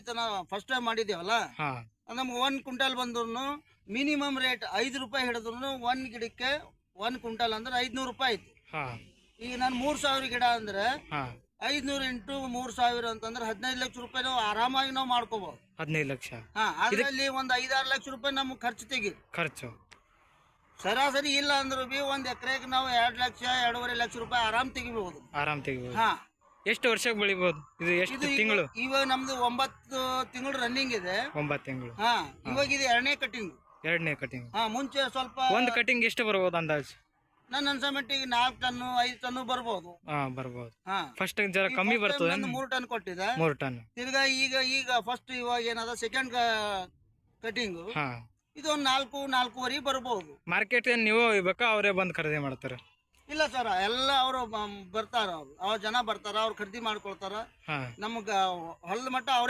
ರೀತಿ ನಾವು first time ಮಾಡಿದೇವಲ್ಲ ನಮ್ಗೆ ಒಂದ್ ಕ್ವಿಂಟಲ್ ಬಂದ್ರು ಮಿನಿಮಮ್ ರೇಟ್ ಐದು ರೂಪಾಯಿ ಹಿಡಿದ್ರು ಒಂದ್ ಗಿಡಕ್ಕೆ ಒಂದ್ ಕ್ವಿಂಟಲ್ ಅಂದ್ರೆ ಐದ್ನೂರು ರೂಪಾಯಿ ಐತಿ ಈಗ ನಾನು ಮೂರ್ ಸಾವಿರ ಗಿಡ ಅಂದ್ರೆ ಐದ್ನೂರ ಐದ್ನೂರು ಇಂಟು ಮೂರ್ ಸಾವಿರ ಅಂತಂದ್ರೆ ಹದಿನೈದು ಲಕ್ಷ ರೂಪಾಯಿ ನಾವು ಆರಾಮಾಗಿ ನಾವು ಮಾಡ್ಕೋಬಹುದು ಹದಿನೈದು ಲಕ್ಷ. ಹಾ ಅದರಲ್ಲಿ ಒಂದ್ ಐದಾರು ಲಕ್ಷ ರೂಪಾಯಿ ನಮ್ಗೆ ಖರ್ಚು ತೆಗಿ ಖರ್ಚು. ಸರಾಸರಿ ಇಲ್ಲ ಅಂದ್ರೂ ಬಿ ಒಂದ್ ಎಕರೆಗೆ ನಾವು ಎರಡ್ ಲಕ್ಷ ಎರಡೂವರೆ ಲಕ್ಷ ರೂಪಾಯಿ ಆರಾಮ್ ತೆಗಿಬಹುದು ಆರಾಮ್ ತೆಗಿಬಹುದು ಹಾ. ಎಷ್ಟು ವರ್ಷಕ್ಕೆ ಬೆಳಿಬಹುದು ಇದು ಎಷ್ಟು ಇದು ತಿಂಗಳು? ಇವಾಗ ನಮ್ದು ಒಂಬತ್ತು ತಿಂಗಳು ರನ್ನಿಂಗ್ ಇದೆ. ಒಂಬತ್ತು ತಿಂಗಳು. ಹಾ ಇವಾಗ ಇದು ಎರಡನೇ ಕಟಿಂಗ್ ಎರಡನೇ ಕಟಿಂಗ್ ಹಾ ಮುಂಚೆ ಸ್ವಲ್ಪ ಒಂದು ಕಟಿಂಗ್ ಎಷ್ಟು ಬರ್ಬೋದು ಅಂದಾಜು? ನನ್ನ ಮಟ್ಟಿಗೆ ನಾಲ್ಕು ಟನ್ನು ಐದು ಟನ್ನು ಬರ್ಬೋದು. ಹಾ ಬರ್ಬೋದು. ಹಾ. ಫಸ್ಟ್ ಜರ ಕಮ್ಮಿ ಬರ್ತದೆ. ಒಂದು ಮೂರು ಟನ್ ಕೊಟ್ಟಿದೆ. ಮೂರು ಟನ್. ತಿರ್ಗಾ ಈಗ ಈಗ ಫಸ್ಟ್ ಇವಾಗ ಏನದ ಸೆಕೆಂಡ್ ಕಟಿಂಗ್ ಹಾ. ಇದು ಒಂದು ನಾಲ್ಕು ನಾಲ್ಕೂವರೆ ಬರ್ಬೋದು. ಮಾರ್ಕೆಟ್ ನೀವು ಬೇಕಾ ಅವರೇ ಬಂದು ಖರೀದಿ ಮಾಡ್ತಾರೆ? ಇಲ್ಲ ಸರ್ ಎಲ್ಲ ಅವರು ಬರ್ತಾರ ಅವ್ರು. ಅವ್ರ ಜನ ಬರ್ತಾರ ಅವ್ರು ಖರೀದಿ ಮಾಡ್ಕೊಳ್ತಾರ. ಹಾ. ನಮ್ಗ ಹೊಲದ ಮಟ್ಟ ಅವ್ರ